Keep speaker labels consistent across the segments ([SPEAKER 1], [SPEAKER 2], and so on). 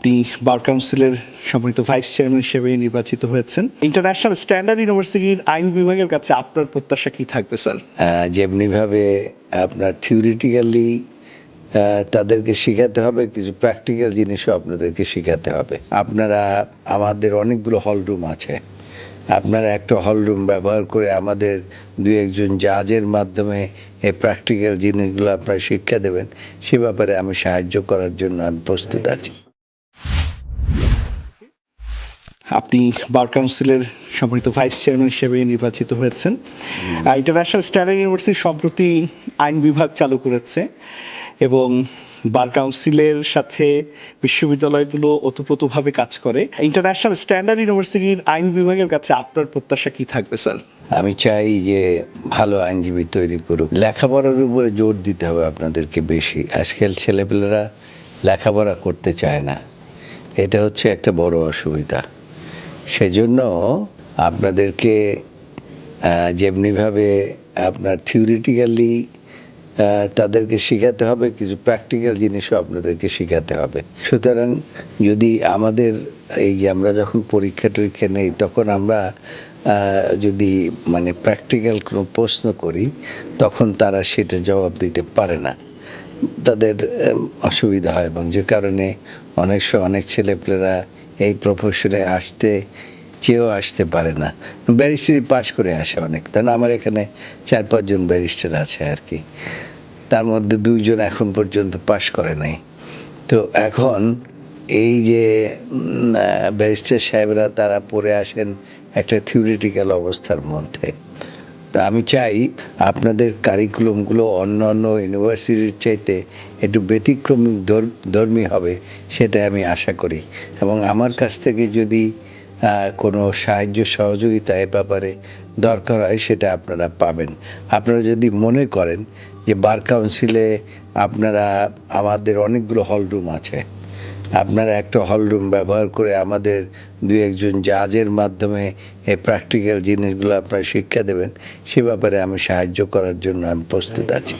[SPEAKER 1] আপনি বার কাউন্সিলের সম্মানিত ভাইস চেয়ারম্যান হিসেবে নির্বাচিত হয়েছেন। ইন্টারন্যাশনাল স্ট্যান্ডার্ড ইউনিভার্সিটির আইন বিভাগের কাছে আপনার প্রত্যাশা কি থাকবে, স্যার?
[SPEAKER 2] যেমনিভাবে আপনার থিওরিটিক্যালি তাদেরকে শেখাতে হবে, কিছু প্র্যাকটিক্যাল জিনিসও আপনাদেরকে শেখাতে হবে। আপনারা, আমাদের অনেকগুলো হলরুম আছে। আপনারা একটা হলরুম ব্যবহার করে আমাদের দু একজন জাজের মাধ্যমে এই প্র্যাকটিক্যাল জিনিসগুলো আপনারা শিক্ষা দেবেন। সে ব্যাপারে আমি সাহায্য করার জন্য আমি প্রস্তুত আছি।
[SPEAKER 1] আপনি বার কাউন্সিলের সম্মানিত ভাইস চেয়ারম্যান হিসেবে নির্বাচিত হয়েছেন। ইন্টারন্যাশনাল স্ট্যান্ডার্ড ইউনিভার্সিটি সম্প্রতি আইন বিভাগ চালু করেছে এবং বার কাউন্সিলের সাথে বিশ্ববিদ্যালয়গুলো ওতপ্রোতভাবে কাজ করে। ইন্টারন্যাশনাল স্ট্যান্ডার্ড ইউনিভার্সিটির আইন বিভাগের কাছে আপনার প্রত্যাশা কি থাকবে, স্যার?
[SPEAKER 2] আমি চাই যে ভালো আইনজীবী তৈরি করুক। লেখাপড়ার উপরে জোর দিতে হবে আপনাদেরকে বেশি। আজকাল ছেলেপেলেরা লেখাপড়া করতে চায় না। এটা হচ্ছে একটা বড় অসুবিধা। সেজন্য আপনাদেরকে যেমনিভাবে আপনার থিওরিটিক্যালি তাদেরকে শেখাতে হবে, কিছু প্র্যাকটিক্যাল জিনিসও আপনাদেরকে শেখাতে হবে। সুতরাং যদি আমাদের এই যে আমরা যখন পরীক্ষা টরীক্ষা নেই, তখন আমরা যদি মানে প্র্যাকটিক্যাল কোনো প্রশ্ন করি, তখন তারা সেটা জবাব দিতে পারে না। তাদের অসুবিধা হয় এবং যে কারণে অনেক সময় অনেক ছেলেপেলেরা এই প্রফেশনে আসতে, চেয়েও আসতে পারে না। ব্যারিস্টারি পাশ করে আসে অনেক। তাই না আমার এখানে চার পাঁচজন ব্যারিস্টার আছে আর কি। তার মধ্যে দুইজন এখন পর্যন্ত পাশ করে নাই। তো এখন এই যে ব্যারিস্টার সাহেবরা তারা পড়ে আসেন একটা থিওরিটিক্যাল অবস্থার মধ্যে। তা আমি চাই আপনাদের কারিকুলামগুলো অন্য অন্য ইউনিভার্সিটির চাইতে একটু ব্যতিক্রমী ধর- ধর্মী হবে সেটা আমি আশা করি। এবং আমার কাছ থেকে যদি কোনো সাহায্য সহযোগিতা এ ব্যাপারে দরকার হয়, সেটা আপনারা পাবেন। আপনারা যদি মনে করেন যে বার কাউন্সিলে আপনারা, আমাদের অনেকগুলো হল রুম আছে। আপনারা একটা হলরুম ব্যবহার করে আমাদের দু একজন জাজের মাধ্যমে এই প্র্যাকটিক্যাল জিনিসগুলো আপনারা শিক্ষা দেবেন সে ব্যাপারে আমি সাহায্য করার জন্য আমি প্রস্তুত আছি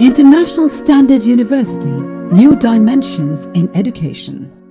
[SPEAKER 3] International Standard University, New Dimensions in Education.